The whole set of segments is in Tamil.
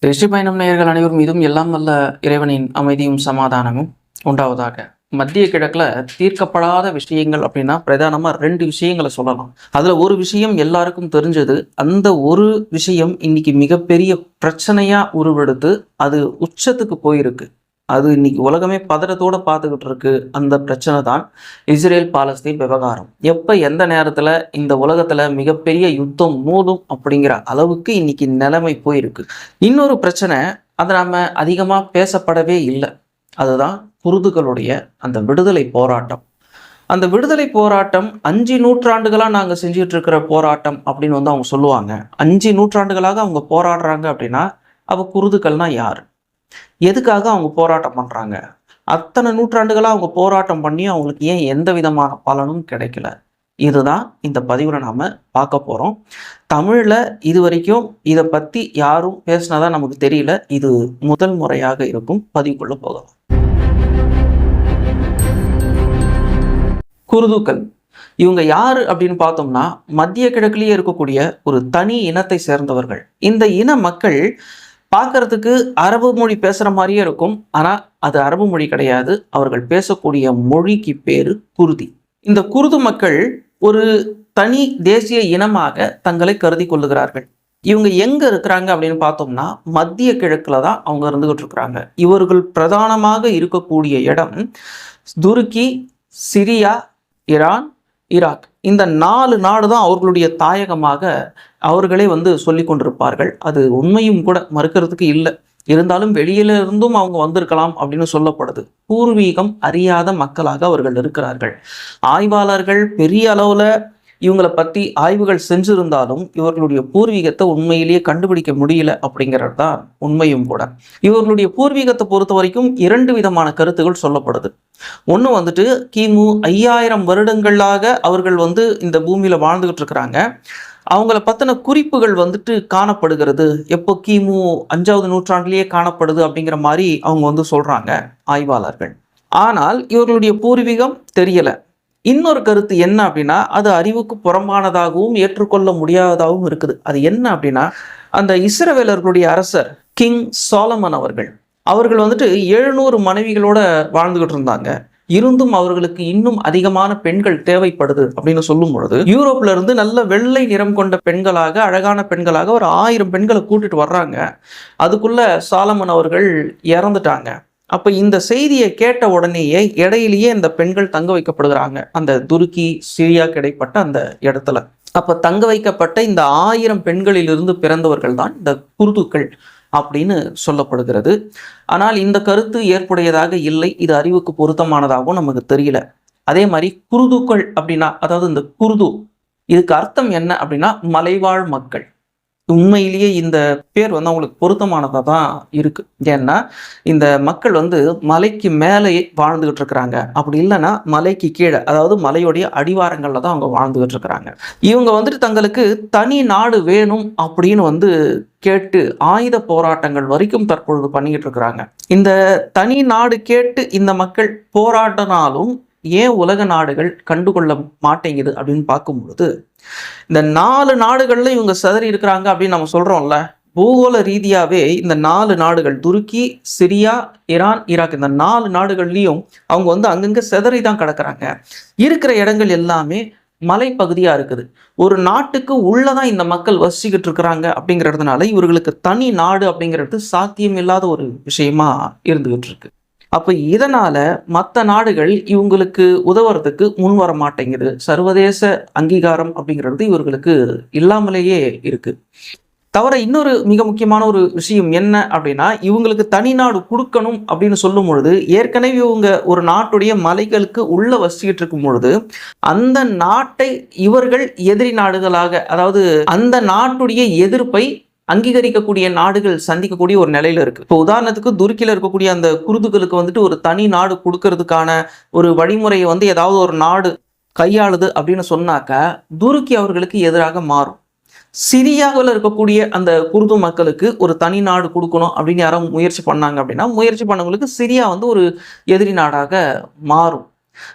ரிஷி பயணம் நேயர்கள் அனைவரும் இதுவும் எல்லாம் வல்ல இறைவனின் அமைதியும் சமாதானமும் உண்டாவதாக. மத்திய கிழக்கில் தீர்க்கப்படாத விஷயங்கள் அப்படின்னா பிரதானமாக ரெண்டு விஷயங்களை சொல்லலாம். அதில் ஒரு விஷயம் எல்லாருக்கும் தெரிஞ்சது. அந்த ஒரு விஷயம் இன்னைக்கு மிகப்பெரிய பிரச்சனையாக உருவெடுத்து அது உச்சத்துக்கு போயிருக்கு. அது இன்னைக்கு உலகமே பதறத்தோட பார்த்துக்கிட்டு இருக்கு அந்த பிரச்சனை தான் இஸ்ரேல் பாலஸ்தீன் விவகாரம். எப்போ எந்த நேரத்தில் இந்த உலகத்தில் மிகப்பெரிய யுத்தம் மோதும் அப்படிங்கிற அளவுக்கு இன்னைக்கு நிலைமை போயிருக்கு. இன்னொரு பிரச்சனை அதை நாம் அதிகமாக பேசப்படவே இல்லை. அதுதான் குருதுகளுடைய அந்த விடுதலை போராட்டம். அந்த விடுதலை போராட்டம் அஞ்சு நூற்றாண்டுகளாக நாங்கள் செஞ்சுட்டு இருக்கிற போராட்டம் அப்படின்னு வந்து அவங்க சொல்லுவாங்க. அஞ்சு நூற்றாண்டுகளாக அவங்க போராடுறாங்க அப்படின்னா அவள் குருதுக்கள்னா யார்? எதுக்காக அவங்க போராட்டம் பண்றாங்க? அத்தனை நூற்றாண்டுகளா அவங்க போராட்டம் பண்ணி அவங்களுக்கு ஏன் எந்த விதமான பலனும் கிடைக்கல? இதுதான் இந்த பதிவில் நாம பார்க்க போறோம். தமிழ்ல இது வரைக்கும் இதை பத்தி யாரும் பேசினதா நமக்கு தெரியல. இது முதல் முறையாக இருக்கும் பதிவுக்குள்ள போகலாம். குருதுக்கள். இவங்க யாரு அப்படின்னு பார்த்தோம்னா மத்திய கிழக்குலயே இருக்கக்கூடிய ஒரு தனி இனத்தை சேர்ந்தவர்கள். இந்த இன மக்கள் பார்க்கறதுக்கு அரபு மொழி பேசுகிற மாதிரியே இருக்கும். ஆனால் அது அரபு மொழி கிடையாது. அவர்கள் பேசக்கூடிய மொழிக்கு பேர் குருதி. இந்த குருது மக்கள் ஒரு தனி தேசிய இனமாக தங்களை கருதி கொள்ளுகிறார்கள். இவங்க எங்க இருக்கிறாங்க அப்படின்னு பார்த்தோம்னா மத்திய கிழக்குல தான் அவங்க இருந்துகிட்டு இருக்கிறாங்க. இவர்கள் பிரதானமாக இருக்கக்கூடிய இடம் துருக்கி சிரியா ஈரான் ஈராக் இந்த நாலு நாடு தான் அவர்களுடைய தாயகமாக அவர்களே வந்து சொல்லி கொண்டிருப்பார்கள். அது உண்மையும் கூட மறுக்கிறதுக்கு இல்லை. இருந்தாலும் வெளியில இருந்தும் அவங்க வந்திருக்கலாம் அப்படின்னு சொல்லப்படுது. பூர்வீகம் அறியாத மக்களாக அவர்கள் இருக்கிறார்கள். ஆய்வாளர்கள் பெரிய அளவில் இவங்களை பற்றி ஆய்வுகள் செஞ்சிருந்தாலும் இவர்களுடைய பூர்வீகத்தை உண்மையிலேயே கண்டுபிடிக்க முடியல அப்படிங்கிறது தான் உண்மையும் கூட. இவர்களுடைய பூர்வீகத்தை பொறுத்த வரைக்கும் இரண்டு விதமான கருத்துகள் சொல்லப்படுது. ஒன்று வந்துட்டு கிமு ஐயாயிரம் வருடங்களாக அவர்கள் வந்து இந்த பூமியில் வாழ்ந்துகிட்டு இருக்கிறாங்க. அவங்கள பற்றின குறிப்புகள் வந்துட்டு காணப்படுகிறது. எப்போ கிமு அஞ்சாவது நூற்றாண்டிலேயே காணப்படுது அப்படிங்கிற மாதிரி அவங்க வந்து சொல்கிறாங்க ஆய்வாளர்கள். ஆனால் இவர்களுடைய பூர்வீகம் தெரியலை. இன்னொரு கருத்து என்ன அப்படின்னா அது அறிவுக்கு புறம்பானதாகவும் ஏற்றுக்கொள்ள முடியாததாகவும் இருக்குது. அது என்ன அப்படின்னா அந்த இஸ்ரவேலர்களுடைய அரசர் கிங் சோலமன் அவர்கள் அவர்கள் வந்துட்டு எழுநூறு மனைவிகளோட வாழ்ந்துகிட்டு இருந்தாங்க. இருந்தும் அவர்களுக்கு இன்னும் அதிகமான பெண்கள் தேவைப்படுது அப்படின்னு சொல்லும் பொழுது யூரோப்ல இருந்து நல்ல வெள்ளை நிறம் கொண்ட பெண்களாக அழகான பெண்களாக ஒரு ஆயிரம் பெண்களை கூட்டிட்டு வர்றாங்க. அதுக்குள்ள சாலமன் அவர்கள் இறந்துட்டாங்க. அப்போ இந்த செய்தியை கேட்ட உடனேயே இடையிலேயே இந்த பெண்கள் தங்க வைக்கப்படுகிறாங்க. அந்த துருக்கி சிரியா கிடைப்பட்ட அந்த இடத்துல. அப்போ தங்க வைக்கப்பட்ட இந்த ஆயிரம் பெண்களிலிருந்து பிறந்தவர்கள் தான் இந்த குருதுக்கள் அப்படின்னு சொல்லப்படுகிறது. ஆனால் இந்த கருத்து ஏற்புடையதாக இல்லை. இது அறிவுக்கு பொருத்தமானதாகவும் நமக்கு தெரியல. அதே மாதிரி குருதுக்கள் அப்படின்னா அதாவது இந்த குருது இதுக்கு அர்த்தம் என்ன அப்படின்னா மலைவாழ் மக்கள். உண்மையிலேயே இந்த பேர் வந்து அவங்களுக்கு பொருத்தமானதாக தான் இருக்குது ஏன்னா இந்த மக்கள் வந்து மலைக்கு மேலே வாழ்ந்துகிட்டு இருக்கிறாங்க. அப்படி இல்லைன்னா மலைக்கு கீழே அதாவது மலையுடைய அடிவாரங்களில் தான் அவங்க வாழ்ந்துகிட்டு இருக்கிறாங்க. இவங்க வந்துட்டு தங்களுக்கு தனி நாடு வேணும் அப்படின்னு வந்து கேட்டு ஆயுத போராட்டங்கள் வரைக்கும் தற்பொழுது பண்ணிக்கிட்டு இருக்கிறாங்க. இந்த தனி நாடு கேட்டு இந்த மக்கள் போராட்டினாலும் ஏன் உலக நாடுகள் கண்டுகொள்ள மாட்டேங்குது அப்படின்னு பார்க்கும் பொழுது இந்த நாலு நாடுகள்ல இவங்க சிதறி இருக்கிறாங்க அப்படின்னு நம்ம சொல்றோம்ல பூகோள ரீதியாவே இந்த நாலு நாடுகள் துருக்கி சிரியா ஈரான் ஈராக் இந்த நாலு நாடுகள்லையும் அவங்க வந்து அங்கங்க சிதறி தான் கிடக்குறாங்க. இருக்கிற இடங்கள் எல்லாமே மலைப்பகுதியா இருக்குது. ஒரு நாட்டுக்கு உள்ளதான் இந்த மக்கள் வசிச்சுக்கிட்டு இருக்கிறாங்க அப்படிங்கிறதுனால இவர்களுக்கு தனி நாடு அப்படிங்கிறது சாத்தியம் இல்லாத ஒரு விஷயமா இருந்துகிட்டு இருக்கு. அப்போ இதனால் மற்ற நாடுகள் இவங்களுக்கு உதவுறதுக்கு முன் வர மாட்டேங்குது. சர்வதேச அங்கீகாரம் அப்படிங்கிறது இவர்களுக்கு இல்லாமலேயே இருக்குது தவிர இன்னொரு மிக முக்கியமான ஒரு விஷயம் என்ன அப்படின்னா இவங்களுக்கு தனி நாடு கொடுக்கணும் அப்படின்னு சொல்லும் பொழுது ஏற்கனவே இவங்க ஒரு நாட்டுடைய மலைகளுக்கு உள்ள வசிக்கிட்டு இருக்கும் பொழுது அந்த நாட்டை இவர்கள் எதிரி நாடுகளாக அதாவது அந்த நாட்டுடைய எதிர்ப்பை அங்கீகரிக்கக்கூடிய நாடுகள் சந்திக்கக்கூடிய ஒரு நிலையில இருக்கு. இப்போ உதாரணத்துக்கு துருக்கியில இருக்கக்கூடிய அந்த குருதுகளுக்கு வந்துட்டு ஒரு தனி நாடு கொடுக்கறதுக்கான ஒரு வழிமுறையை வந்து ஏதாவது ஒரு நாடு கையாளுது அப்படின்னு சொன்னாக்க துருக்கி அவர்களுக்கு எதிராக மாறும். சிரியாவில் இருக்கக்கூடிய அந்த குருது மக்களுக்கு ஒரு தனி நாடு கொடுக்கணும் அப்படின்னு யாரும் முயற்சி பண்ணாங்க அப்படின்னா முயற்சி பண்ணவங்களுக்கு சிரியா வந்து ஒரு எதிரி நாடாக மாறும்.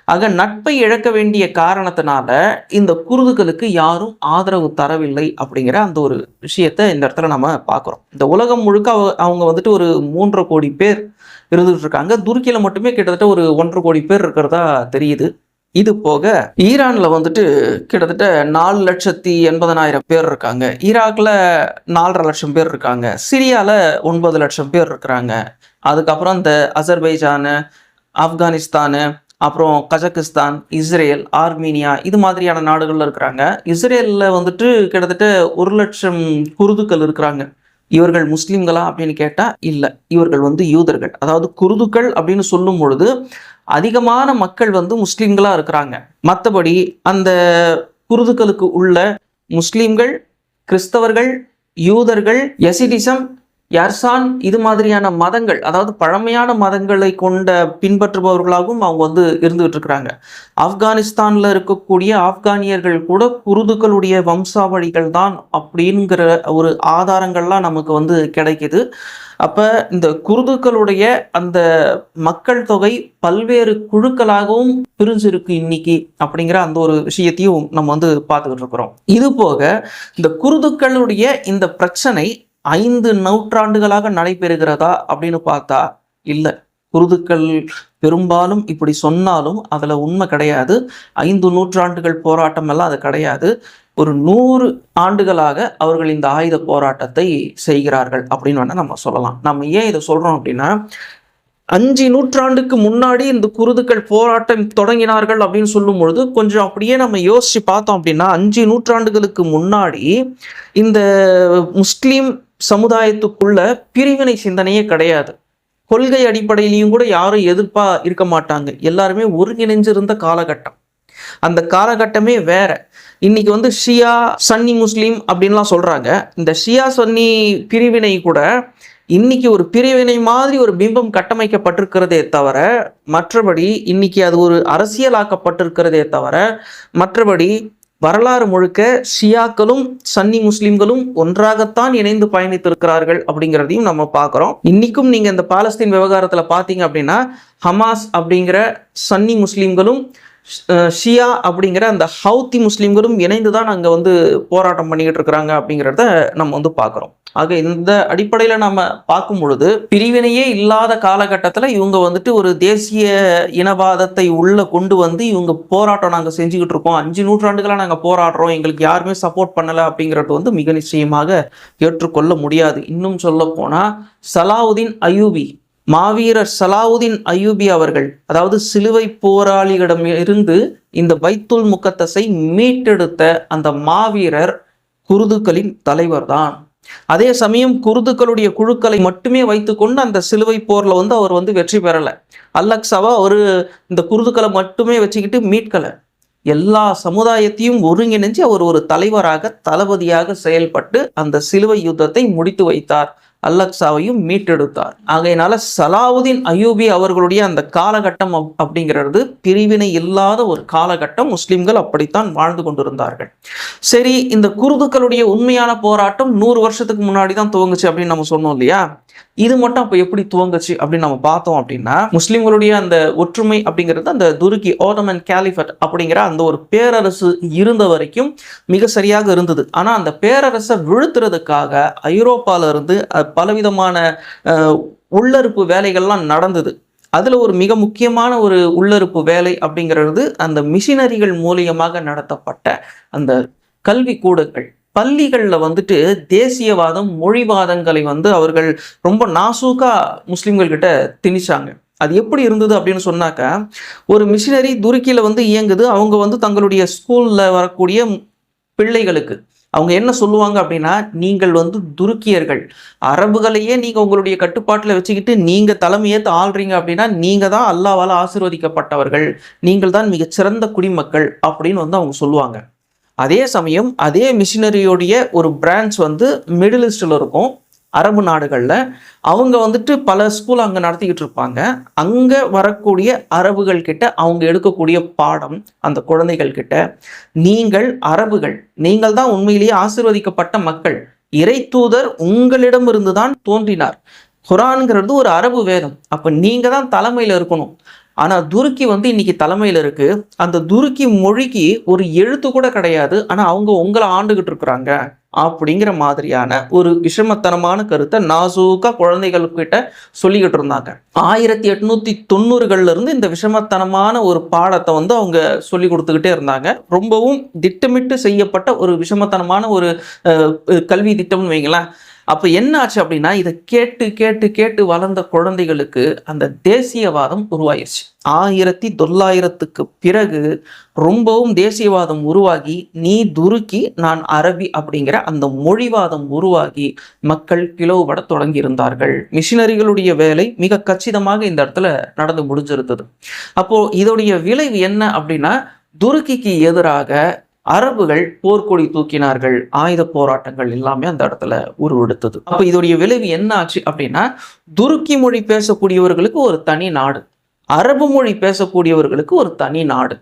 ஆக நட்பை இழக்க வேண்டிய காரணத்தினால இந்த குருதுகளுக்கு யாரும் ஆதரவு தரவில்லை அப்படிங்கிற அந்த ஒரு விஷயத்தை இந்த இடத்துல நம்ம பார்க்குறோம். இந்த உலகம் முழுக்க அவ- அவங்க வந்துட்டு ஒரு மூன்றரை கோடி பேர் இருந்துகிட்டு இருக்காங்க. துருக்கியில் மட்டுமே கிட்டத்தட்ட ஒரு ஒன்றரை கோடி பேர் இருக்கிறதா தெரியுது. இது போக ஈரானில் வந்துட்டு கிட்டத்தட்ட நாலு லட்சத்தி எண்பதனாயிரம் பேர் இருக்காங்க. ஈராக்ல நாலரை லட்சம் பேர் இருக்காங்க. சிரியாவில் ஒன்பது லட்சம் பேர் இருக்கிறாங்க. அதுக்கப்புறம் இந்த அசர்பைஜானு ஆப்கானிஸ்தானு அப்புறம் கஜகிஸ்தான் இஸ்ரேல் ஆர்மீனியா இது மாதிரியான நாடுகளில் இருக்கிறாங்க. இஸ்ரேலில் வந்துட்டு கிட்டத்தட்ட ஒரு லட்சம் குருதுக்கள் இருக்கிறாங்க. இவர்கள் முஸ்லீம்களா அப்படின்னு கேட்டால் இல்லை. இவர்கள் வந்து யூதர்கள். அதாவது குருதுக்கள் அப்படின்னு சொல்லும் பொழுது அதிகமான மக்கள் வந்து முஸ்லீம்களாக இருக்கிறாங்க. மற்றபடி அந்த குருதுக்களுக்கு உள்ள முஸ்லீம்கள் கிறிஸ்தவர்கள் யூதர்கள் எசிடிசம் யர்சான் இது மாதிரியான மதங்கள் அதாவது பழமையான மதங்களை கொண்ட பின்பற்றுபவர்களாகவும் அவங்க வந்து இருந்துகிட்டு இருக்கிறாங்க. ஆப்கானிஸ்தான்ல இருக்கக்கூடிய ஆப்கானியர்கள் கூட குருதுக்களுடைய வம்சாவளிகள் தான் அப்படிங்கிற ஒரு ஆதாரங்கள்லாம் நமக்கு வந்து கிடைக்குது. அப்ப இந்த குருதுக்களுடைய அந்த மக்கள் தொகை பல்வேறு குழுக்களாகவும் பிரிஞ்சிருக்கு இன்னைக்கு அப்படிங்கிற அந்த ஒரு விஷயத்தையும் நம்ம வந்து பார்த்துக்கிட்டு இருக்கிறோம். இது போக இந்த குருதுக்களுடைய இந்த பிரச்சனை ஐந்து நூற்றாண்டுகளாக நடைபெறுகிறதா அப்படின்னு பார்த்தா இல்லை. குருதுக்கள் பெரும்பாலும் இப்படி சொன்னாலும் அதில் உண்மை கிடையாது. ஐந்து நூற்றாண்டுகள் போராட்டம் எல்லாம் அது கிடையாது. ஒரு நூறு ஆண்டுகளாக அவர்கள் இந்த ஆயுத போராட்டத்தை செய்கிறார்கள் அப்படின்னு வேணால் நம்ம சொல்லலாம். நம்ம ஏன் இதை சொல்கிறோம் அப்படின்னா அஞ்சு நூற்றாண்டுக்கு முன்னாடி இந்த குருதுக்கள் போராட்டம் தொடங்கினார்கள் அப்படின்னு சொல்லும் பொழுது கொஞ்சம் அப்படியே நம்ம யோசிச்சு பார்த்தோம் அப்படின்னா அஞ்சு நூற்றாண்டுகளுக்கு முன்னாடி இந்த முஸ்லீம் சமுதாயத்துக்குள்ள பிரிவினை சிந்தனையே கிடையாது. கொள்கை அடிப்படையிலையும் கூட யாரும் எதிர்ப்பா இருக்க மாட்டாங்க. எல்லாருமே ஒருங்கிணைஞ்சிருந்த காலகட்டம். அந்த காலகட்டமே வேற. இன்னைக்கு வந்து ஷியா சன்னி முஸ்லீம் அப்படின்லாம் சொல்றாங்க. இந்த ஷியா சன்னி பிரிவினை கூட இன்னைக்கு ஒரு பிரிவினை மாதிரி ஒரு பிம்பம் கட்டமைக்கப்பட்டிருக்கிறதே தவிர மற்றபடி இன்னைக்கு அது ஒரு அரசியலாக்கப்பட்டிருக்கிறதே தவிர மற்றபடி வரலாறு முழுக்க ஷியாக்களும் சன்னி முஸ்லிம்களும் ஒன்றாகத்தான் இணைந்து பயணித்திருக்கிறார்கள் அப்படிங்கிறதையும் நம்ம பார்க்குறோம். இன்னைக்கும் நீங்க இந்த பாலஸ்தீன் விவகாரத்துல பார்த்தீங்க அப்படின்னா ஹமாஸ் அப்படிங்கிற சன்னி முஸ்லிம்களும் ஷியா அப்படிங்கிற அந்த ஹவுத்தி முஸ்லீம்களும் இணைந்து தான் அங்கே வந்து போராட்டம் பண்ணிக்கிட்டு இருக்கிறாங்க அப்படிங்கிறத நம்ம வந்து பார்க்குறோம். ஆக இந்த அடிப்படையில் நம்ம பார்க்கும் பொழுது பிரிவினையே இல்லாத காலகட்டத்தில் இவங்க வந்துட்டு ஒரு தேசிய இனவாதத்தை உள்ள கொண்டு வந்து இவங்க போராட்டம் நாங்கள் செஞ்சுக்கிட்டு இருக்கோம். அஞ்சு நூற்றாண்டுகளாக நாங்கள் போராடுறோம். எங்களுக்கு யாருமே சப்போர்ட் பண்ணலை அப்படிங்கிறது வந்து மிக நிச்சயமாக ஏற்றுக்கொள்ள முடியாது. இன்னும் சொல்ல போனால் சலாவுதீன் அயூபி மாவீரர் சலாவுதீன் அயூபி அவர்கள் அதாவது சிலுவை போராளிகளிடம் இருந்து இந்த பைத்துல் முக்கத்தஸை மீட்டெடுத்த அந்த மாவீரர் குருதுக்களின் தலைவர் தான் அதே சமயம் குருதுக்களுடைய குழுக்களை மட்டுமே வைத்துக்கொண்டு அந்த சிலுவை போர்ல வந்து அவர் வந்து வெற்றி பெறலை. அல்லக்ஸாவா அவர் இந்த குருதுக்களை மட்டுமே வச்சுக்கிட்டு மீட்கல. எல்லா சமுதாயத்தையும் ஒருங்கிணைஞ்சு அவர் ஒரு தலைவராக தளபதியாக செயல்பட்டு அந்த சிலுவை யுத்தத்தை முடித்து வைத்தார். அல்லக்ஸாவையும் மீட்டெடுத்தார். ஆகையினால சலாவுதீன் அயூபி அவர்களுடைய அந்த காலகட்டம் அப்படிங்கிறது பிரிவினை இல்லாத ஒரு காலகட்டம் முஸ்லிம்கள் அப்படித்தான் வாழ்ந்து கொண்டிருந்தார்கள். சரி இந்த குருதுக்களுடைய உண்மையான போராட்டம் நூறு வருஷத்துக்கு முன்னாடி தான் துவங்குச்சு அப்படின்னு நம்ம சொன்னோம் இல்லையா? இது மட்டும் அப்போ எப்படி துவங்குச்சு அப்படின்னு நம்ம பார்த்தோம் அப்படின்னா முஸ்லிம்களுடைய அந்த ஒற்றுமை அப்படிங்கிறது அந்த துருக்கி ஓதமன் கேலிஃபட் அப்படிங்கிற அந்த ஒரு பேரரசு இருந்த வரைக்கும் மிக சரியாக இருந்தது. ஆனா அந்த பேரரசை விழுத்துறதுக்காக ஐரோப்பால இருந்து பலவிதமான உள்ளறுப்பு வேலைகள்லாம் நடந்தது. அதுல ஒரு மிக முக்கியமான ஒரு உள்ளறுப்பு வேலை அப்படிங்கிறது அந்த மிஷினரிகள் மூலியமாக நடத்தப்பட்ட அந்த கல்வி கூடங்கள் பள்ளிகளில் வந்துட்டு தேசியவாதம் மொழிவாதங்களை வந்து அவர்கள் ரொம்ப நாசூக்கா முஸ்லீம்கள்கிட்ட திணிச்சாங்க. அது எப்படி இருந்தது அப்படின்னு சொன்னாக்கா ஒரு மிஷினரி துருக்கியில் வந்து இயங்குது. அவங்க வந்து தங்களுடைய ஸ்கூலில் வரக்கூடிய பிள்ளைகளுக்கு. அவங்க என்ன சொல்லுவாங்க அப்படின்னா நீங்கள் வந்து துருக்கியர்கள். அரபுகளையே நீங்கள் உங்களுடைய கட்டுப்பாட்டில் வச்சுக்கிட்டு நீங்கள் தலைமையேற்று ஆள்றீங்க அப்படின்னா நீங்கள் தான் அல்லாவால் ஆசிர்வதிக்கப்பட்டவர்கள். நீங்கள் தான் மிகச்சிறந்த குடிமக்கள். அப்படின்னு வந்து அவங்க சொல்லுவாங்க. அதே சமயம் அதே மிஷினரியோடைய ஒரு பிரான்ச் வந்து மிடில் ஈஸ்டில் இருக்கும் அரபு நாடுகளில். அவங்க வந்துட்டு பல ஸ்கூல் அங்கே நடத்திக்கிட்டு இருப்பாங்க. அங்கே வரக்கூடிய அரபுகள் கிட்ட அவங்க எடுக்கக்கூடிய பாடம் அந்த குழந்தைகள் கிட்ட. நீங்கள் அரபுகள் நீங்கள் தான் உண்மையிலேயே ஆசிர்வதிக்கப்பட்ட மக்கள். இறை தூதர் உங்களிடமிருந்து தான் தோன்றினார். குரான்ங்கிறது ஒரு அரபு வேதம். அப்போ நீங்கள் தான் தலைமையில் இருக்கணும். ஆனால் துருக்கி வந்து இன்னைக்கு தலைமையில் இருக்கு. அந்த துருக்கி மொழிக்கு ஒரு எழுத்து கூட கிடையாது. ஆனால் அவங்க உங்களை ஆண்டுகிட்டு இருக்கிறாங்க அப்படிங்கிற மாதிரியான ஒரு விஷமத்தனமான கருத்தை நாசூக்கா குழந்தைகள்கிட்ட சொல்லிக்கிட்டு இருந்தாங்க. ஆயிரத்தி எட்நூத்தி தொண்ணூறுகள்ல இருந்து இந்த விஷமத்தனமான ஒரு பாடத்தை வந்து அவங்க சொல்லி கொடுத்துக்கிட்டே இருந்தாங்க. ரொம்பவும் திட்டமிட்டு செய்யப்பட்ட ஒரு விஷமத்தனமான ஒரு கல்வி திட்டம்னு வைங்களேன். அப்போ என்ன ஆச்சு அப்படின்னா இதை கேட்டு கேட்டு கேட்டு வளர்ந்த குழந்தைகளுக்கு அந்த தேசியவாதம் உருவாயிருச்சு. ஆயிரத்தி தொள்ளாயிரத்துக்கு பிறகு ரொம்பவும் தேசியவாதம் உருவாகி நீ துருக்கி நான் அரபி அப்படிங்கிற அந்த மொழிவாதம் உருவாகி மக்கள் பிளவுபட தொடங்கி இருந்தார்கள் மிஷினரிகளுடைய வேலை மிக கச்சிதமாக இந்த இடத்துல நடந்து முடிஞ்சிருந்தது. அப்போ இதோடைய விளைவு என்ன அப்படின்னா துருக்கிக்கு எதிராக அரபுகள் போர்க்கொடி தூக்கினார்கள். ஆயுத போராட்டங்கள் எல்லாமே அந்த இடத்துல உருவெடுத்தது. அப்ப இதோடைய விளைவு என்ன ஆச்சு அப்படின்னா துருக்கி மொழி பேசக்கூடியவர்களுக்கு ஒரு தனி நாடு அரபு மொழி பேசக்கூடியவர்களுக்கு ஒரு தனி நாடு.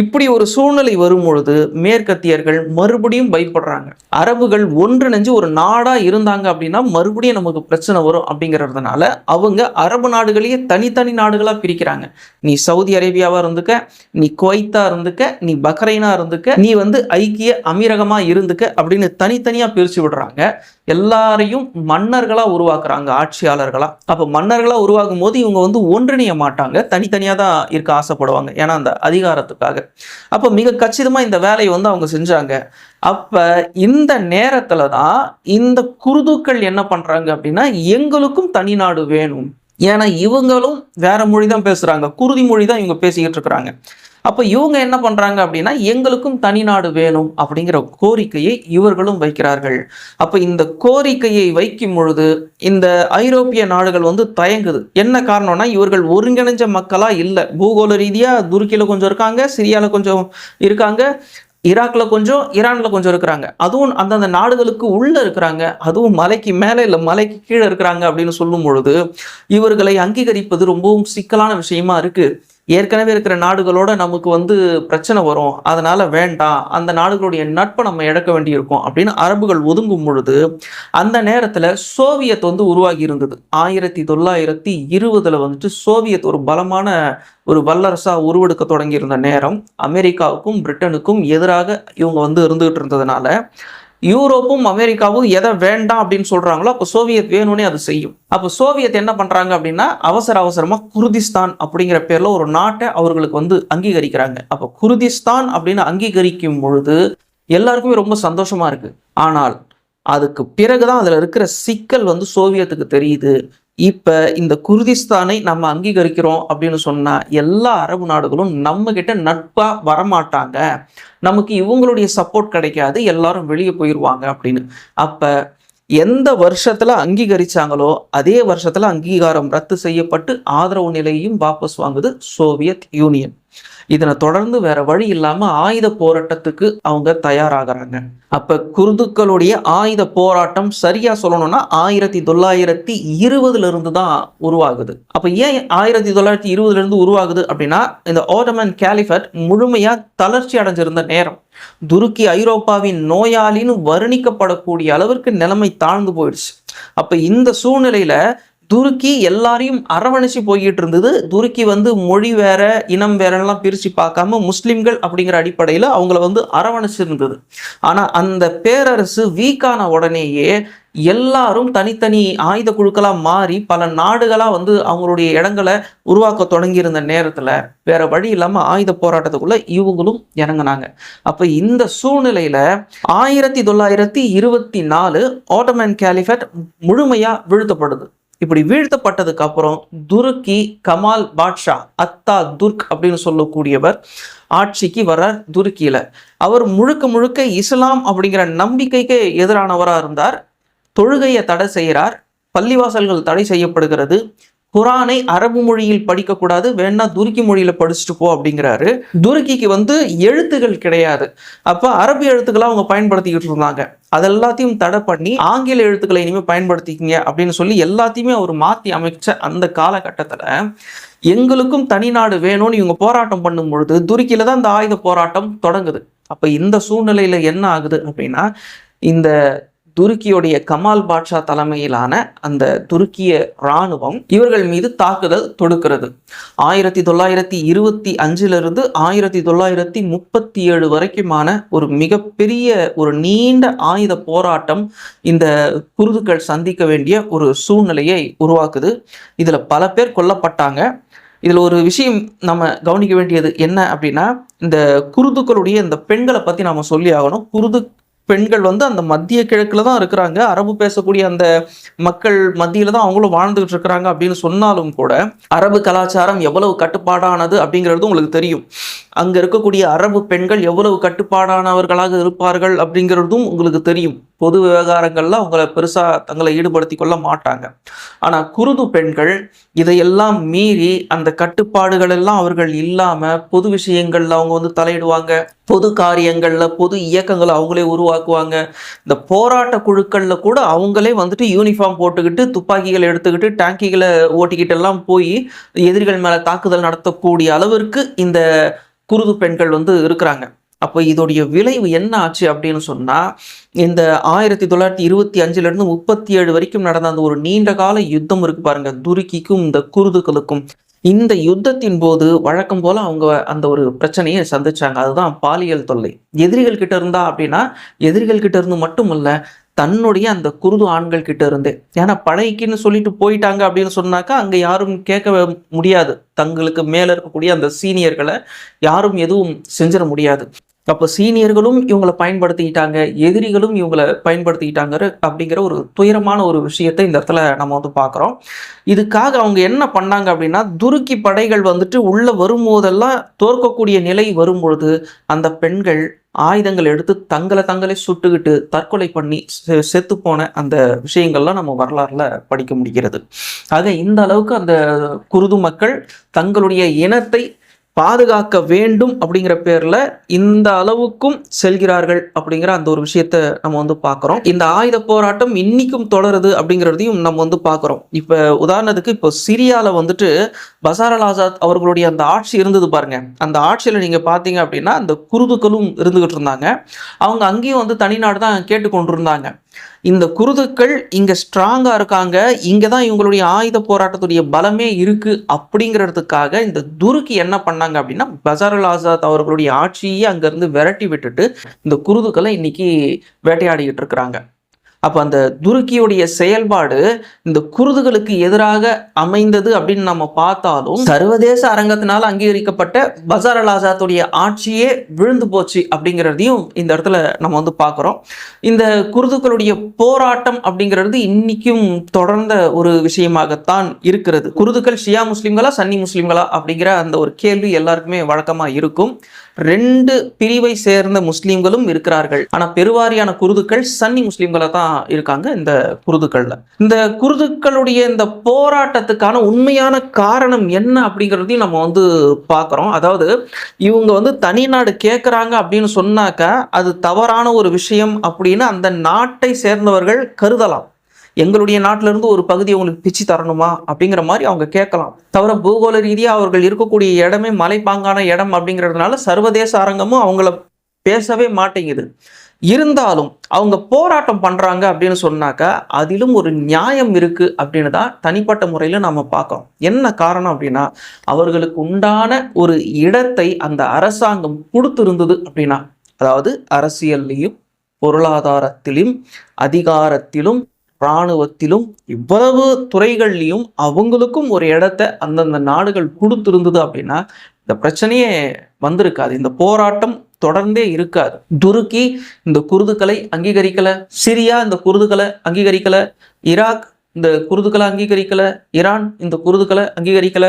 இப்படி ஒரு சூழ்நிலை வரும் பொழுது மேற்கத்தியர்கள் மறுபடியும் பயப்படுறாங்க. அரபுகள் ஒன்றிணைஞ்சு ஒரு நாடா இருந்தாங்க அப்படின்னா மறுபடியும் நமக்கு பிரச்சனை வரும் அப்படிங்கிறதுனால அவங்க அரபு நாடுகளையே தனித்தனி நாடுகளா பிரிக்கிறாங்க. நீ சவுதி அரேபியாவா இருந்துக்க நீ குவைத்தா இருந்துக்க நீ பக்ரைனா இருந்துக்க நீ வந்து ஐக்கிய அமீரகமா இருந்துக்க அப்படின்னு தனித்தனியா பிரிச்சு விடுறாங்க. எல்லாரையும் மன்னர்களா உருவாக்குறாங்க ஆட்சியாளர்களா. அப்ப மன்னர்களா உருவாக்கும் போது இவங்க வந்து ஒன்றிணைய மாட்டாங்க. தனித்தனியா தான் இருக்க ஆசைப்படுவாங்க. ஏன்னா அந்த அதிகாரத்துக்காக அப்ப மிக கச்சிதமா இந்த வேலையை வந்து அவங்க செஞ்சாங்க. அப்ப இந்த நேரத்தில் தான் இந்த குருதுக்கள் என்ன பண்றாங்க அப்படின்னா எங்களுக்கும் தனி நாடு வேணும். ஏன்னா இவங்களும் வேற மொழி தான் பேசுறாங்க. குருதி மொழி தான் இவங்க பேசிக்கிட்டு இருக்கிறாங்க. அப்போ இவங்க என்ன பண்ணுறாங்க அப்படின்னா எங்களுக்கும் தனி நாடு வேணும் அப்படிங்கிற கோரிக்கையை இவர்களும் வைக்கிறார்கள். அப்போ இந்த கோரிக்கையை வைக்கும் பொழுது இந்த ஐரோப்பிய நாடுகள் வந்து தயங்குது. என்ன காரணம்னா இவர்கள் ஒருங்கிணைஞ்ச மக்களாக இல்லை. பூகோள ரீதியாக துருக்கியில் கொஞ்சம் இருக்காங்க சிரியாவில் கொஞ்சம் இருக்காங்க ஈராக்ல கொஞ்சம் ஈரான்ல கொஞ்சம் இருக்கிறாங்க. அதுவும் அந்தந்த நாடுகளுக்கு உள்ள இருக்கிறாங்க. அதுவும் மலைக்கு மேலே இல்லை மலைக்கு கீழே இருக்கிறாங்க அப்படின்னு சொல்லும் பொழுது இவர்களை அங்கீகரிப்பது ரொம்பவும் சிக்கலான விஷயமா இருக்கு. ஏற்கனவே இருக்கிற நாடுகளோட நமக்கு வந்து பிரச்சனை வரும். அதனால வேண்டாம். அந்த நாடுகளுடைய நட்பை நம்ம இழக்க வேண்டியிருக்கும். அப்படின்னு அரபுகள் ஒதுங்கும் பொழுது அந்த நேரத்தில் சோவியத் வந்து உருவாகி இருந்தது. ஆயிரத்தி தொள்ளாயிரத்தி இருபதுல வந்துட்டு சோவியத் ஒரு பலமான ஒரு வல்லரசாக உருவெடுக்க தொடங்கியிருந்த நேரம். அமெரிக்காவுக்கும் பிரிட்டனுக்கும் எதிராக இவங்க வந்து இருந்துகிட்டு இருந்ததுனால யூரோப்பும் அமெரிக்காவும் எதை வேண்டாம் அப்படின்னு சொல்றாங்களோ அப்போ சோவியத் வேணும்னே அது செய்யும். அப்போ சோவியத் என்ன பண்றாங்க அப்படின்னா அவசர அவசரமா குருதிஸ்தான் அப்படிங்கிற பேர்ல ஒரு நாட்டை அவர்களுக்கு வந்து அங்கீகரிக்கிறாங்க. அப்போ குருதிஸ்தான் அப்படின்னு அங்கீகரிக்கும் பொழுது எல்லாருக்குமே ரொம்ப சந்தோஷமா இருக்கு. ஆனால் அதுக்கு பிறகுதான் அதுல இருக்கிற சிக்கல் வந்து சோவியத்துக்கு தெரியுது. இப்போ இந்த குர்திஸ்தானை நம்ம அங்கீகரிக்கிறோம் அப்படின்னு சொன்னால் எல்லா அரபு நாடுகளும் நம்மக்கிட்ட நட்பாக வரமாட்டாங்க. நமக்கு இவங்களுடைய சப்போர்ட் கிடைக்காது எல்லாரும் வெளியே போயிடுவாங்க அப்படின்னு. அப்போ எந்த வருஷத்தில் அங்கீகரிச்சாங்களோ அதே வருஷத்தில் அங்கீகாரம் ரத்து செய்யப்பட்டு ஆதரவு நிலையையும் வாபஸ் வாங்குது சோவியத் யூனியன். இதனை தொடர்ந்து வேற வழி இல்லாம ஆயுத போராட்டத்துக்கு அவங்க தயாராகிறாங்க. அப்ப குருதுக்களுடைய ஆயுத போராட்டம் சரியா சொல்லணும்னா ஆயிரத்தி தொள்ளாயிரத்தி இருபதுல இருந்து தான் உருவாகுது. அப்ப ஏன் ஆயிரத்தி தொள்ளாயிரத்தி இருபதுல இருந்து உருவாகுது அப்படின்னா இந்த ஓட்டமன் கேலிஃபட் முழுமையா தளர்ச்சி அடைஞ்சிருந்த நேரம். துருக்கி ஐரோப்பாவின் நோயாளின்னு வர்ணிக்கப்படக்கூடிய அளவிற்கு நிலைமை தாழ்ந்து போயிடுச்சு. அப்ப இந்த சூழ்நிலையில துருக்கி எல்லாரையும் அரவணைச்சு போய்கிட்டு இருந்தது. துருக்கி வந்து மொழி வேற இனம் வேறலாம் பிரிச்சு பார்க்காம முஸ்லீம்கள் அப்படிங்கிற அடிப்படையில் அவங்கள வந்து அரவணைச்சிருந்தது. ஆனால் அந்த பேரரசு வீக்கான உடனேயே எல்லாரும் தனித்தனி ஆயுத குழுக்களாக மாறி பல நாடுகளாக வந்து அவங்களுடைய இடங்களை உருவாக்க தொடங்கியிருந்த நேரத்தில் வேற வழி இல்லாமல் ஆயுத போராட்டத்துக்குள்ள இவங்களும் இறங்கினாங்க. அப்போ இந்த சூழ்நிலையில் ஆயிரத்தி தொள்ளாயிரத்தி இருபத்தி நாலு ஆட்டோமன் கேலிஃபட் முழுமையாக வீழ்த்தப்படுது. இப்படி வீழ்த்தப்பட்டதுக்கு அப்புறம் துருக்கி கமால் பாட்ஷா அத்தா துர்க் அப்படின்னு சொல்லக்கூடியவர் ஆட்சிக்கு வர்றார் துருக்கியில. அவர் முழுக்க முழுக்க இஸ்லாம் அப்படிங்கிற நம்பிக்கைக்கு எதிரானவராக இருந்தார். தொழுகையை தடை செய்கிறார். பள்ளிவாசல்கள் தடை செய்யப்படுகிறது. குரானை அரபு மொழியில் படிக்கக்கூடாது வேணா துருக்கி மொழியில படிச்சுட்டு போ அப்படிங்கிறாரு. துருக்கிக்கு வந்து எழுத்துகள் கிடையாது. அப்போ அரபு எழுத்துக்களை அவங்க பயன்படுத்திக்கிட்டு இருந்தாங்க. அதெல்லாத்தையும் தடை பண்ணி ஆங்கில எழுத்துக்களை இனிமேல் பயன்படுத்திக்கிங்க அப்படின்னு சொல்லி எல்லாத்தையுமே அவர் மாற்றி அமைச்ச அந்த காலகட்டத்தில் எங்களுக்கும் தனிநாடு வேணும்னு இவங்க போராட்டம் பண்ணும் பொழுது துருக்கியில தான் இந்த ஆயுத போராட்டம் தொடங்குது. அப்போ இந்த சூழ்நிலையில் என்ன ஆகுது அப்படின்னா இந்த துருக்கியுடைய கமால் பாட்ஷா தலைமையிலான அந்த துருக்கிய இராணுவம் இவர்கள் மீது தாக்குதல் தொடுக்கிறது. ஆயிரத்தி தொள்ளாயிரத்தி இருபத்தி அஞ்சிலிருந்து ஆயிரத்தி தொள்ளாயிரத்தி முப்பத்தி ஏழு வரைக்குமான ஒரு மிகப்பெரிய ஒரு நீண்ட ஆயுத போராட்டம் இந்த குருதுக்கள் சந்திக்க வேண்டிய ஒரு சூழ்நிலையை உருவாக்குது. இதில் பல பேர் கொல்லப்பட்டாங்க. இதில் ஒரு விஷயம் நம்ம கவனிக்க வேண்டியது என்ன அப்படின்னா இந்த குருதுக்களுடைய இந்த பெண்களை பற்றி நாம் சொல்லி ஆகணும். குருது பெண்கள் வந்து அந்த மத்திய கிழக்கில் தான் இருக்கிறாங்க. அரபு பேசக்கூடிய அந்த மக்கள் மத்தியில் தான் அவங்களும் வாழ்ந்துகிட்டு இருக்கிறாங்க அப்படின்னு சொன்னாலும் கூட அரபு கலாச்சாரம் எவ்வளவு கட்டுப்பாடானது அப்படிங்கிறது உங்களுக்கு தெரியும். அங்கே இருக்கக்கூடிய அரபு பெண்கள் எவ்வளவு கட்டுப்பாடானவர்களாக இருப்பார்கள் அப்படிங்கிறதும் உங்களுக்கு தெரியும். பொது விவகாரங்களில் அவங்கள பெருசாக தங்களை ஈடுபடுத்தி கொள்ள மாட்டாங்க. ஆனால் குருது பெண்கள் இதையெல்லாம் மீறி அந்த கட்டுப்பாடுகள் எல்லாம் அவர்கள் இல்லாமல் பொது விஷயங்களில் அவங்க வந்து தலையிடுவாங்க. பொது காரியங்களில் பொது இயக்கங்களை அவங்களே உருவாக்குவாங்க. இந்த போராட்ட குழுக்களில் கூட அவங்களே வந்துட்டு யூனிஃபார்ம் போட்டுக்கிட்டு துப்பாக்கிகளை எடுத்துக்கிட்டு டேங்கிகளை ஓட்டிக்கிட்டு எல்லாம் போய் எதிரிகள் மேலே தாக்குதல் நடத்தக்கூடிய அளவிற்கு இந்த குருது பெண்கள் வந்து இருக்கிறாங்க. அப்போ இதோடைய விளைவு என்ன ஆச்சு அப்படின்னு சொன்னால் இந்த ஆயிரத்தி தொள்ளாயிரத்தி இருபத்தி அஞ்சுலேருந்து முப்பத்தி ஏழு வரைக்கும் நடந்த அந்த ஒரு நீண்ட கால யுத்தம் இருக்கு பாருங்க. துருக்கிக்கும் இந்த குருதுகளுக்கும். இந்த யுத்தத்தின் போது வழக்கம் போல அவங்க அந்த ஒரு பிரச்சனையை சந்திச்சாங்க. அதுதான் பாலியல் தொல்லை. எதிரிகள் கிட்ட இருந்தா அப்படின்னா எதிரிகள் கிட்ட இருந்து மட்டுமல்ல தன்னுடைய அந்த குருது ஆண்கள் கிட்ட இருந்தே. ஏன்னா படைக்குன்னு சொல்லிட்டு போயிட்டாங்க அப்படின்னு சொன்னாக்கா அங்கே யாரும் கேட்க முடியாது. தங்களுக்கு மேலே இருக்கக்கூடிய அந்த சீனியர்களை யாரும் எதுவும் செஞ்சிட முடியாது. அப்போ சீனியர்களும் இவங்களை பயன்படுத்திக்கிட்டாங்க எதிரிகளும் இவங்களை பயன்படுத்திக்கிட்டாங்க அப்படிங்கிற ஒரு துயரமான ஒரு விஷயத்தை இந்த இடத்துல நம்ம வந்து பார்க்குறோம். இதுக்காக அவங்க என்ன பண்ணாங்க அப்படின்னா துருக்கி படைகள் வந்துட்டு உள்ளே வரும்போதெல்லாம் தோற்கக்கூடிய நிலை வரும்பொழுது அந்த பெண்கள் ஆயுதங்கள் எடுத்து தங்களை தங்களே சுட்டுக்கிட்டு தற்கொலை பண்ணி செ- செத்து போன அந்த விஷயங்கள்லாம் நம்ம வரலாறுல படிக்க முடிகிறது. ஆக இந்த அளவுக்கு அந்த குருது மக்கள் தங்களுடைய இனத்தை பாதுகாக்க வேண்டும் அப்படிங்கிற பேரில் இந்த அளவுக்கும் செல்கிறார்கள் அப்படிங்கிற அந்த ஒரு விஷயத்த நம்ம வந்து பார்க்குறோம். இந்த ஆயுத போராட்டம் இன்னைக்கும் தொடருது அப்படிங்கிறதையும் நம்ம வந்து பார்க்குறோம். இப்போ உதாரணத்துக்கு இப்போ சிரியாவில் வந்துட்டு பசார் அல் ஆசாத் அவர்களுடைய அந்த ஆட்சி இருந்தது பாருங்க. அந்த ஆட்சியில் நீங்கள் பார்த்தீங்க அப்படின்னா அந்த குருதுக்களும் இருந்துகிட்டு இருந்தாங்க. அவங்க அங்கேயும் வந்து தனிநாடு தான் கேட்டுக்கொண்டிருந்தாங்க. இந்த குருதுக்கள் இங்க ஸ்ட்ராங்கா இருக்காங்க. இங்கே தான் இவங்களுடைய ஆயுத போராட்டத்துடைய பலமே இருக்கு அப்படிங்கிறதுக்காக இந்த துருக்கி என்ன பண்ணாங்க அப்படின்னா பசாருல் ஆசாத் அவர்களுடைய ஆட்சியை அங்கிருந்து விரட்டி விட்டுட்டு இந்த குருதுக்களை இன்னைக்கு வேட்டையாடிக்கிட்டு இருக்கிறாங்க. அப்போ அந்த துருக்கியுடைய செயல்பாடு இந்த குருதுகளுக்கு எதிராக அமைந்தது அப்படின்னு நம்ம பார்த்தாலும் சர்வதேச அரங்கத்தினால அங்கீகரிக்கப்பட்ட பசார் அல் ஆசாத்துடைய ஆட்சியே விழுந்து போச்சு அப்படிங்கிறதையும் இந்த இடத்துல நம்ம வந்து பார்க்குறோம். இந்த குருதுகளுடைய போராட்டம் அப்படிங்கிறது இன்னைக்கும் தொடர்ந்த ஒரு விஷயமாகத்தான் இருக்கிறது. குருதுகள் ஷியா முஸ்லீம்களா சன்னி முஸ்லீம்களா அப்படிங்கிற அந்த ஒரு கேள்வி எல்லாருக்குமே வழக்கமா இருக்கும். ரெண்டு பிரிவை சேர்ந்த முஸ்லீம்களும் இருக்கிறார்கள். ஆனா பெருவாரியான குருதுக்கள் சன்னி முஸ்லீம்களை தான் இருக்காங்க இந்த குருதுக்கள்ல. இந்த குருதுக்களுடைய இந்த போராட்டத்துக்கான உண்மையான காரணம் என்ன அப்படிங்கிறதையும் நம்ம வந்து பார்க்குறோம். அதாவது இவங்க வந்து தனி நாடு கேட்குறாங்க அப்படின்னு சொன்னாக்கா அது தவறான ஒரு விஷயம் அப்படின்னு அந்த நாட்டை சேர்ந்தவர்கள் கருதலாம். எங்களுடைய நாட்டிலிருந்து ஒரு பகுதி உங்களுக்கு பிச்சு தரணுமா அப்படிங்கிற மாதிரி அவங்க கேட்கலாம். தவிர பூகோள ரீதியாக அவர்கள் இருக்கக்கூடிய இடமே மலைப்பாங்கான இடம் அப்படிங்கிறதுனால சர்வதேச அரங்கமும் அவங்கள பேசவே மாட்டேங்குது. இருந்தாலும் அவங்க போராட்டம் பண்றாங்க அப்படின்னு சொன்னாக்கா அதிலும் ஒரு நியாயம் இருக்கு அப்படின்னு தான் தனிப்பட்ட முறையில் நாம பார்க்கறோம். என்ன காரணம் அப்படின்னா அவர்களுக்கு உண்டான ஒரு இடத்தை அந்த அரசாங்கம் கொடுத்திருந்தது அப்படின்னா அதாவது அரசியல்லையும் பொருளாதாரத்திலும் அதிகாரத்திலும் இராணுவத்திலும் இவ்வளவு துறைகள்லையும் அவங்களுக்கும் ஒரு இடத்தை அந்தந்த நாடுகள் கொடுத்துருந்தது அப்படின்னா இந்த பிரச்சனையே வந்திருக்காது. இந்த போராட்டம் தொடர்ந்தே இருக்காது. துருக்கி இந்த குருதுக்களை அங்கீகரிக்கல சிரியா இந்த குருதுக்களை அங்கீகரிக்கல ஈராக் இந்த குருதுக்களை அங்கீகரிக்கல ஈரான் இந்த குருதுக்களை அங்கீகரிக்கல.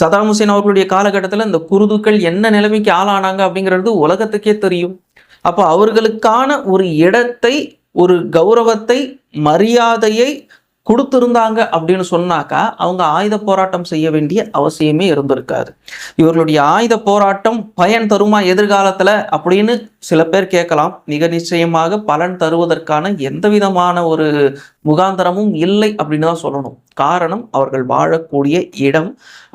சதாம் ஹுசேன் அவர்களுடைய காலகட்டத்தில் இந்த குருதுக்கள் என்ன நிலைமைக்கு ஆளானாங்க அப்படிங்கிறது உலகத்துக்கே தெரியும். அப்போ அவர்களுக்கான ஒரு இடத்தை ஒரு கௌரவத்தை மரியாதையை கொடுத்துருந்தாங்க அப்படின்னு சொன்னாக்கா அவங்க ஆயுத போராட்டம் செய்ய வேண்டிய அவசியமே இருந்திருக்காது. இவர்களுடைய ஆயுத போராட்டம் பயன் தருமா எதிர்காலத்தில் அப்படின்னு சில பேர் கேட்கலாம். மிக நிச்சயமாக பலன் தருவதற்கான எந்த விதமான ஒரு முகாந்தரமும் இல்லை அப்படின்னு தான் சொல்லணும். காரணம் அவர்கள் வாழக்கூடிய இடம்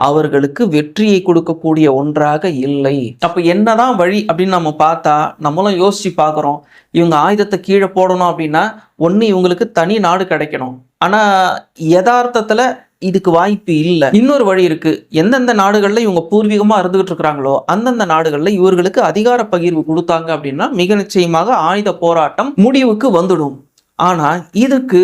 அவர்களுக்கு வெற்றியை கொடுக்கக்கூடிய ஒன்றாக இல்லை. அப்ப என்னதான் வழி அப்படின்னு நம்ம பார்த்தா நம்மளும் யோசிச்சு பார்க்குறோம். இவங்க ஆயுதத்தை கீழே போடணும் அப்படின்னா ஒன்று இவங்களுக்கு தனி நாடு கிடைக்கணும். ஆனால் யதார்த்தத்தில் இதுக்கு வாய்ப்பு இல்லை. இன்னொரு வழி இருக்கு. எந்தெந்த நாடுகளில் இவங்க பூர்வீகமா இருந்துகிட்டு இருக்கிறாங்களோ அந்தந்த நாடுகளில் இவர்களுக்கு அதிகார பகிர்வு கொடுத்தாங்க அப்படின்னா மிக நிச்சயமாக ஆயுத போராட்டம் முடிவுக்கு வந்துடும். ஆனா இதுக்கு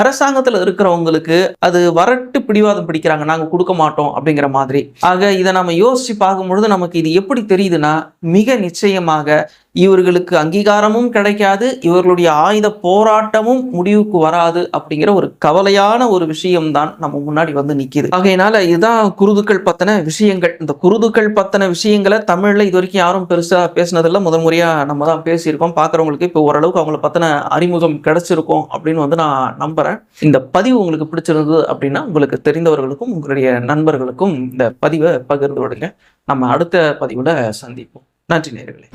அரசாங்கத்தில் இருக்கிறவங்களுக்கு அது வரட்டு பிடிவாதம் பிடிக்கிறாங்க. நாங்கள் கொடுக்க மாட்டோம் அப்படிங்கிற மாதிரி. ஆக இதை நம்ம யோசிச்சு பார்க்கும்பொழுது நமக்கு இது எப்படி தெரியுதுன்னா மிக நிச்சயமாக இவர்களுக்கு அங்கீகாரமும் கிடைக்காது இவர்களுடைய ஆயுத போராட்டமும் முடிவுக்கு வராது அப்படிங்கிற ஒரு கவலையான ஒரு விஷயம்தான் நம்ம முன்னாடி வந்து நிக்குது. ஆகையினால இதுதான் குருதுக்கள் பத்தின விஷயங்கள். இந்த குருதுக்கள் பத்தின விஷயங்களை தமிழ்ல இது வரைக்கும் யாரும் பெருசா பேசினதில்ல. முதல் முறையா நம்ம தான் பேசியிருக்கோம். பார்க்குறவங்களுக்கு இப்போ ஓரளவுக்கு அவங்கள பத்தின அறிமுகம் கிடைச்சிருக்கும் அப்படின்னு வந்து நான் நம்புறேன். இந்த பதிவு உங்களுக்கு பிடிச்சிருந்தது அப்படின்னா உங்களுக்கு தெரிந்தவர்களுக்கும் உங்களுடைய நண்பர்களுக்கும் இந்த பதிவை பகிர்ந்து விடுங்க. நம்ம அடுத்த பதிவுல சந்திப்போம். நன்றி நேர்களே